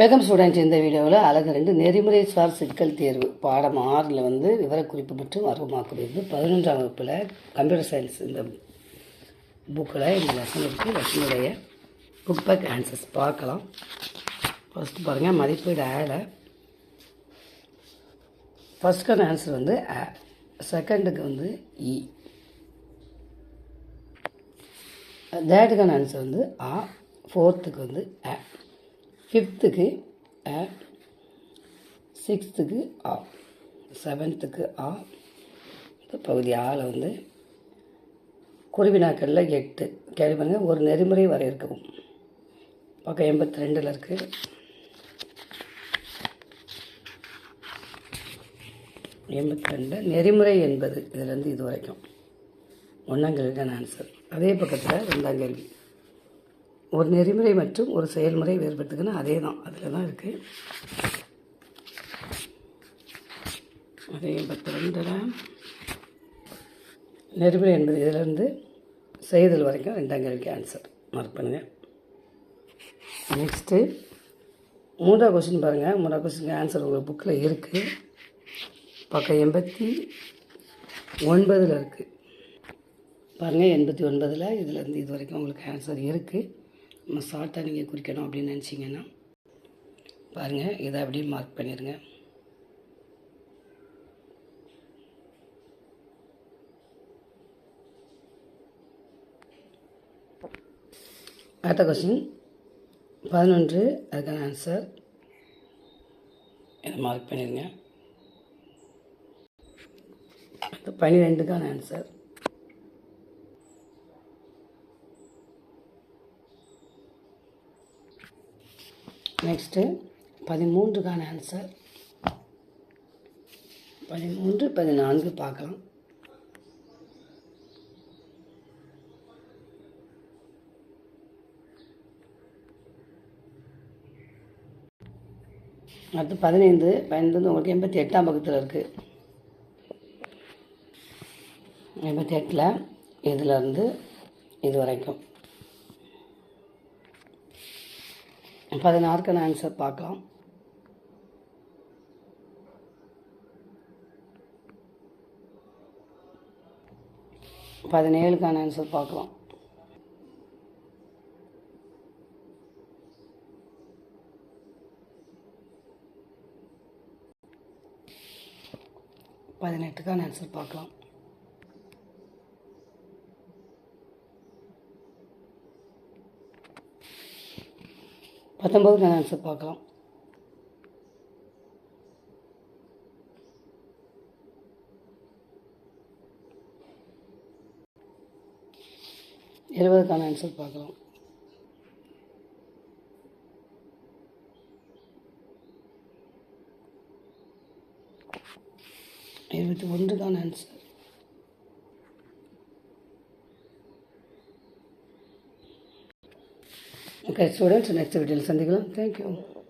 Welcome students. இந்த வீடியோவில் அழகு ரெண்டு நெறிமுறை சார் சிக்கல் தேர்வு. பாடம் ஆறில் வந்து விவரக்குறிப்பு மற்றும் அருவமாக்குறது பதினொன்றாம் வகுப்பில் கம்ப்யூட்டர் சயின்ஸ் இந்த புக்கில் இந்த லெசன் இருக்குது லெசனுடைய புக் பேக் ஆன்சர்ஸ் பார்க்கலாம். ஃபஸ்ட்டு பாருங்கள் மதிப்பீடு ஆட. ஃபஸ்ட்டுக்கான ஆன்சர் வந்து ஆ செகண்டுக்கு வந்து இ தேர்டுக்கான ஆன்சர் வந்து ஆ ஃபோர்த்துக்கு வந்து ஆ ஃபிஃப்த்துக்கு அ சிக்ஸ்த்துக்கு ஆ செவன்த்துக்கு ஆ இந்த பகுதி ஆவில் வந்து குருவினாக்களில் எட்டு. கேள்வி பாருங்க ஒரு நெறிமுறை வரையறுக்கவும் பக்கம் எண்பத்தி ரெண்டில் இருக்குது எண்பத்தி ரெண்டில் நெறிமுறை என்பது இதுலேருந்து இது வரைக்கும். ஒன்றாம் கேள்விக்கான ஆன்சர் அதே பக்கத்தில் ரெண்டாம் கேள்வி. ஒரு நெறிமுறை மற்றும் ஒரு செயல்முறை வேறுபடுத்துக்குன்னா அதே தான் அதில் தான் இருக்குது அதே பத்து ரெண்டில் நெறிமுறை என்பது இதிலிருந்து செய்தல் வரைக்கும் ரெண்டாம் கேள்விக்கு ஆன்சர் மார்க் பண்ணுங்கள் நெக்ஸ்ட்டு மூன்றாவது கொஸ்டின் பாருங்கள் மூன்றாவது கொஸ்டினுக்கு ஆன்சர் உங்கள் புக்கில் இருக்குது பக்கம் எண்பத்தி ஒன்பதில் இருக்குது பாருங்கள் எண்பத்தி ஒன்பதில் இதுலேருந்து இது வரைக்கும் உங்களுக்கு ஆன்சர் இருக்குது நம்ம ஷார்ட்டாக நீங்கள் குறிக்கணும் அப்படின்னு நினச்சிங்கன்னா பாருங்கள் இதை அப்படியே மார்க் பண்ணிடுங்க அடுத்த கொஸ்டின் பதினொன்று அதுக்கான ஆன்சர் இதை மார்க் பண்ணிடுங்க பன்னிரெண்டுக்கான ஆன்சர் நெக்ஸ்ட்டு பதிமூன்றுக்கான ஆன்சர் பதிமூன்று பதினான்கு பார்க்கலாம். அடுத்து பதினைந்து பதினைந்து உங்களுக்கு எண்பத்தி எட்டாம் பக்கத்தில் இருக்குது எண்பத்தி எட்டில் இதிலேருந்து இது வரைக்கும். பதினாறுக்கான ஆன்சர் பார்க்கலாம். பதினேழுக்கான ஆன்சர் பார்க்கலாம். பதினெட்டுக்கான ஆன்சர் பார்க்கலாம். பத்தொம்பதுக்கான ஆன்சர் பார்க்கலாம். இருபதுக்கான ஆன்சர் பார்க்கலாம். இருபத்தி ஒன்றுக்கான answer Okay, students, next activity, will Thank you.